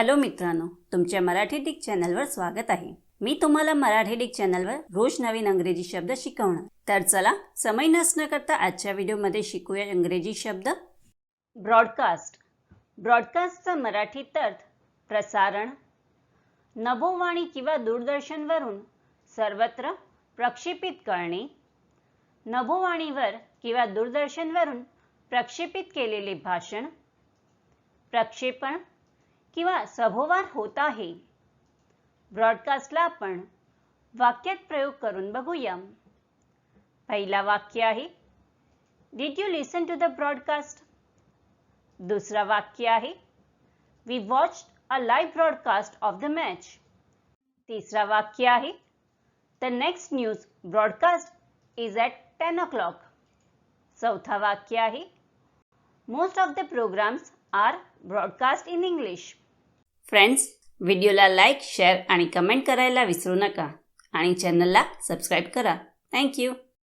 Hello मित्रांनो तुमच्या Marathi Dick चॅनलवर स्वागत आहे. मी तुम्हाला मराठी डिक चॅनलवर रोज नवीन अंग्रेजी शब्द शिकवणार. तर चला समय नसणं करता आजच्या व्हिडिओमध्ये शिकूया इंग्रजी शब्द. ब्रॉडकास्ट. ब्रॉडकास्टचा मराठीत अर्थ प्रसारण नभोवाणी किंवा दूरदर्शनवरून सर्वत्र प्रक्षेपित करणे नभोवाणीवर किंवा दूरदर्शनवरून प्रक्षेपित केलेले भाषण प्रक्षेपण किंवा सभोवार होत आहे. ब्रॉडकास्टला आपण वाक्यात प्रयोग करून बघूया पहिला वाक्य आहे did you listen to the broadcast दुसरा वाक्य आहे we watch a live broadcast of the match तिसरा वाक्य आहे the next news broadcast is at ten o'clock चौथा वाक्य आहे most of the programmes are broadcast in English. Friends व्हिडिओला लाईक शेअर आणि कमेंट करायला विसरू नका. आणि चॅनलला सबस्क्राईब करा. थँक्यू